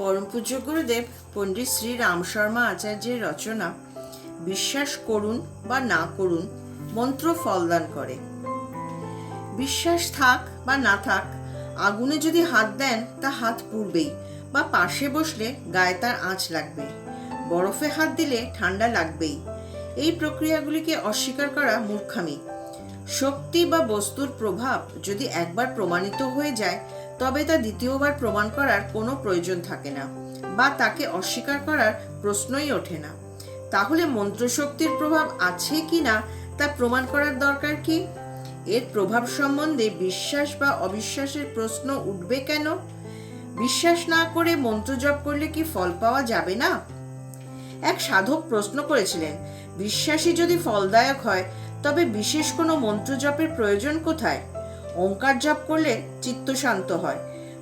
পরম পূজ্য গুরুদেব পণ্ডিত শ্রী রাম শর্মা আচার্যের রচনা, বিশ্বাস করুন বা না করুন, মন্ত্র ফলদান করে। বিশ্বাস থাক বা না থাক, আগুনে যদি হাত দেন তা হাত পুড়বেই বা পাশে বসলে গায়ে তার আঁচ লাগবে। বরফে হাত দিলে ঠান্ডা লাগবেই। এই প্রক্রিয়াগুলিকে অস্বীকার করা মূর্খামি। শক্তি বা বস্তুর প্রভাব যদি একবার প্রমাণিত হয়ে যায় তবে তা দ্বিতীয়বার প্রমাণ করার কোনো প্রয়োজন থাকে না, বা তাকে অস্বীকার করার প্রশ্নই ওঠে না। তাহলে মন্ত্রশক্তির প্রভাব আছে কি না, তা প্রমাণ করার দরকার কি? এর প্রভাব সম্বন্ধে বিশ্বাস বা অবিশ্বাসের প্রশ্ন উঠবে কেন? বিশ্বাস না করে মন্ত্র জপ করলে কি ফল পাওয়া যাবে না? এক সাধক প্রশ্ন করেছিলেন বিশ্বাসী যদি ফলদায়ক হয়, তবে বিশেষ কোনো মন্ত্র জপের প্রয়োজন কোথায়? ওঙ্কার জপ করলে চিত্ত শান্ত হয়।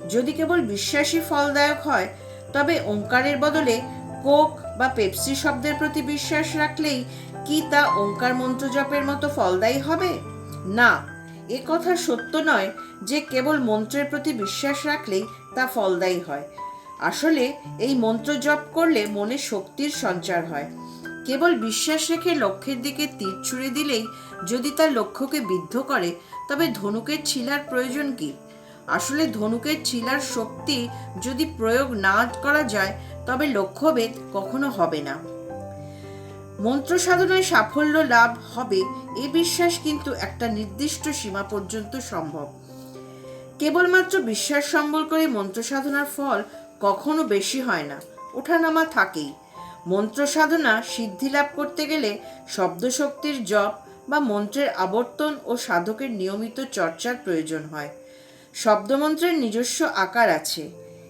যদি কেবল বিশ্বাসী ফলদায়ক হয়, তবে ওঙ্কারের বদলে কোক বা পেপসি শব্দের প্রতি বিশ্বাস রাখলেই কি তা ওঙ্কার মন্ত্র জপের মতো ফলদায়ী হবে? না, এ কথা সত্য নয় যে কেবল মন্ত্রের প্রতি বিশ্বাস রাখলেই তা ফলদায়ী হয়। আসলে এই মন্ত্র জপ করলে মনে শক্তির সঞ্চার হয়। কেবল বিশ্বাস রেখে লক্ষ্যের দিকে তীর ছুঁড়ে দিলেই যদি তার লক্ষ্যকে বিদ্ধ করে, তবে ধনুকের ছিলার প্রয়োজন কি? আসলে ধনুকের ছিলার শক্তি যদি প্রয়োগ না করা যায়, তবে লক্ষ্যভেদ কখনো হবে না। মন্ত্র সাধনায় সাফল্য লাভ হবে, এ বিশ্বাস কিন্তু একটা নির্দিষ্ট সীমা পর্যন্ত সম্ভব। কেবলমাত্র বিশ্বাস সম্বল করে মন্ত্র সাধনার ফল কখনো বেশি হয় না, ওঠানামা থাকেই। মন্ত্র সাধনা সিদ্ধি লাভ করতে গেলে শব্দশক্তির জপ বা মন্ত্রের আবর্তন ও সাধকের নিয়মিত চর্চার প্রয়োজন হয়। শব্দমন্ত্রের নিজস্ব আকার আছে।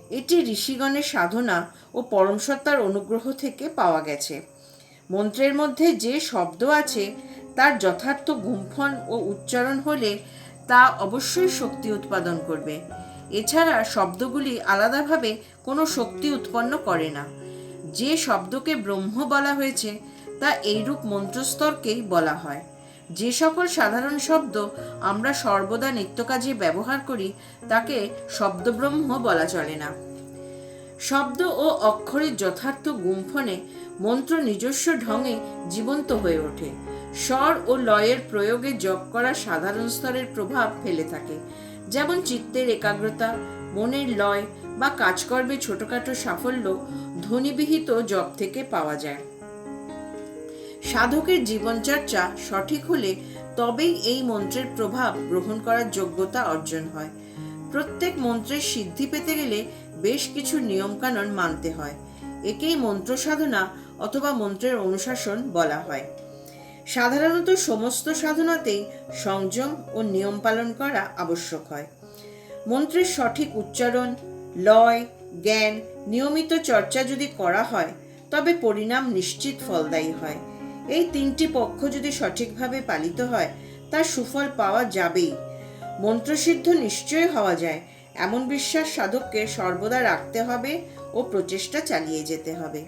এটি ঋষিগণের সাধনা ও পরমসত্তার অনুগ্রহ থেকে পাওয়া গেছে। মন্ত্রের মধ্যে যে শব্দ আছে, তার যথার্থ গুম্ফন ও উচ্চারণ হলে তা অবশ্যই শক্তি উৎপাদন করবে। এছাড়া শব্দগুলি আলাদাভাবে কোনো শক্তি উৎপন্ন করে না। যে শব্দকে ব্রহ্ম বলা হয়েছে, তা এইরূপ মন্ত্রস্তরকেই বলা হয়। যে সকল সাধারণ শব্দ আমরা সর্বদা নিত্যকাজে ব্যবহার করি, তাকে শব্দব্রহ্ম বলা চলে না। শব্দ ও অক্ষরের যথার্থ গুম্ফনে মন্ত্র নিজস্ব ঢঙে জীবন্ত হয়ে ওঠে। স্বর ও লয়ের প্রয়োগে জপ করা সাধারণ স্তরের প্রভাব ফেলে থাকে। যেমন চিত্তের একাগ্রতা, মনের লয় বা কাজকর্মে ছোটখাটো সাফল্য ধ্বনিবিহিত জপ থেকে পাওয়া যায়। সাধকের জীবনচর্চা সঠিক হলে তবেই এই মন্ত্রের প্রভাব গ্রহণ করার যোগ্যতা অর্জন হয়। প্রত্যেক মন্ত্রের সিদ্ধি পেতে গেলে বেশ কিছু নিয়মকানুন মানতে হয়। একেই মন্ত্র সাধনা অথবা মন্ত্রের অনুশাসন বলা হয়। সাধারণত সমস্ত সাধনাতেই সংযম ও নিয়ম পালন করা আবশ্যক হয়। মন্ত্রের সঠিক উচ্চারণ, লয়, জ্ঞান, নিয়মিত চর্চা যদি করা হয়, তবে পরিণাম নিশ্চিত ফলদায়ী হয়। এই তিনটি পক্ষ যদি সঠিকভাবে পালিত হয়, তার সুফল পাওয়া যাবেই। মন্ত্রসিদ্ধ নিশ্চয় হওয়া যায়, এমন বিশ্বাস সাধককে সর্বদা রাখতে হবে ও প্রচেষ্টা চালিয়ে যেতে হবে।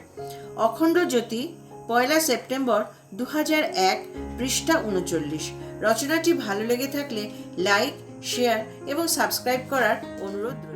অখণ্ড জ্যোতি, পয়লা সেপ্টেম্বর দু এক পৃষ্ঠা উনচল্লিশ রচনাটি ভালো লেগে থাকলে লাইক শেয়ার এবং সাবস্ক্রাইব করার অনুরোধ।